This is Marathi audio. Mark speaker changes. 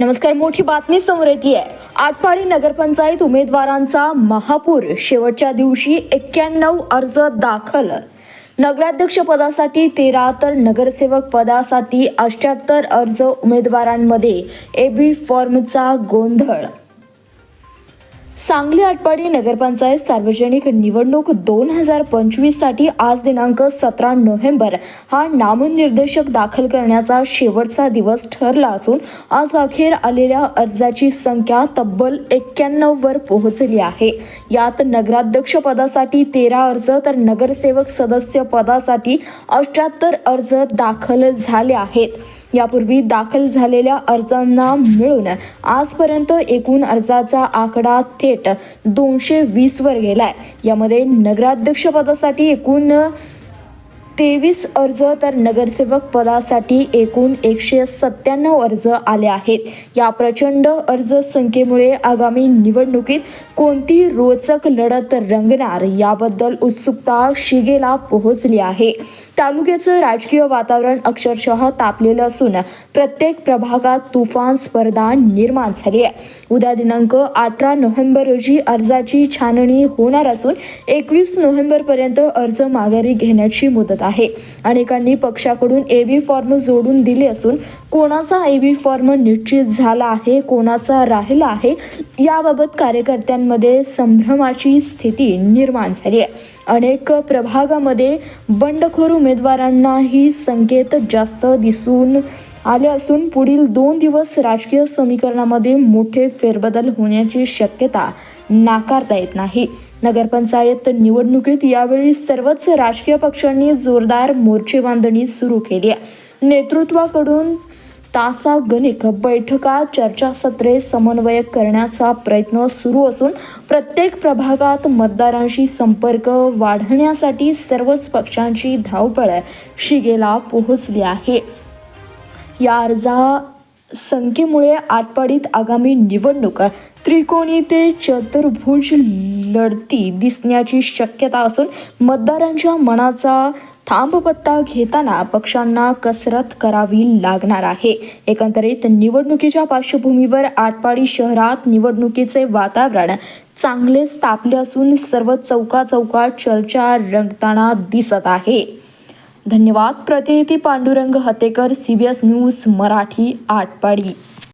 Speaker 1: नमस्कार मोठी बातमी समोर येते आटपाडी नगरपंचायत उमेदवारांचा महापूर शेवटच्या दिवशी एक्क्याण्णव अर्ज दाखल. नगराध्यक्ष पदासाठी तेरा तर नगरसेवक पदासाठी अष्ट्याहत्तर अर्ज उमेदवारांमध्ये एबी फॉर्मचा गोंधळ. सांगली आटपाडी नगरपंचायत सार्वजनिक निवडणूक दोन हजार पंचवीससाठी आज दिनांक सतरा नोव्हेंबर हा नामनिर्देशक दाखल करण्याचा शेवटचा दिवस ठरला असून आज अखेर आलेल्या अर्जाची संख्या तब्बल एक्क्याण्णव वर पोहोचली आहे. यात नगराध्यक्ष पदासाठी तेरा अर्ज तर नगरसेवक सदस्य पदासाठी अठ्याहत्तर अर्ज दाखल झाले आहेत. यापूर्वी दाखल झालेल्या अर्जांना मिळून आजपर्यंत एकूण अर्जाचा आकडा थेट दोनशे वीस वर गेलाय. यामध्ये नगराध्यक्षपदासाठी एकूण तेवीस अर्ज तर नगरसेवक पदासाठी एकूण एकशे सत्त्याण्णव अर्ज आले आहेत. या प्रचंड अर्ज संख्येमुळे आगामी निवडणुकीत कोणती रोचक लढत रंगणार याबद्दल उत्सुकता शिगेला पोहोचली आहे. तालुक्याचं राजकीय वातावरण अक्षरशः तापलेलं असून प्रत्येक प्रभागात तुफान स्पर्धा निर्माण झाली आहे. उद्या दिनांक अठरा नोव्हेंबर रोजी अर्जाची छाननी होणार असून एकवीस नोव्हेंबरपर्यंत अर्ज माघारी घेण्याची मुदत आहे. अनेकांनी पक्षाकडून एव्ही फॉर्म जोडून दिले असून कोणाचा एबी फॉर्म निश्चित झाला आहे कोणाचा राहिला आहे याबाबत कार्यकर्त्यांमध्ये संभ्रमाची स्थिती निर्माण झाली आहे. अनेक प्रभागामध्ये बंडखोर उमेदवारांनाही संकेत जास्त दिसून आले असून पुढील दोन दिवस राजकीय समीकरणामध्ये मोठे फेरबदल होण्याची शक्यता नाकारता येत नाही. नगरपंचायत निवडणुकीत यावेळी सर्वच राजकीय पक्षांनी जोरदार मोर्चे बांधणी सुरू केली आहे. नेतृत्वाकडून तासागणिक बैठका चर्चासत्रे समन्वय करण्याचा प्रयत्न सुरू असून प्रत्येक प्रभागात मतदारांशी संपर्क वाढवण्यासाठी सर्वच पक्षांची धावपळ शिगेला पोहोचली आहे. या अर्जा संख्येमुळे आटपाडीत आगामी निवडणुका त्रिकोणी ते चतुर्भुज लढती दिसण्याची शक्यता असून मतदारांच्या मनाचा थांबपत्ता घेताना पक्षांना कसरत करावी लागणार आहे. एकंदरीत निवडणुकीच्या पार्श्वभूमीवर आटपाडी शहरात निवडणुकीचे वातावरण चांगलेच तापले असून सर्व चौका चौकात चर्चा रंगताना दिसत आहे. धन्यवाद. प्रतिनिधी पांडुरंग हतेकर सीबीएस न्यूज मराठी आटपाडी.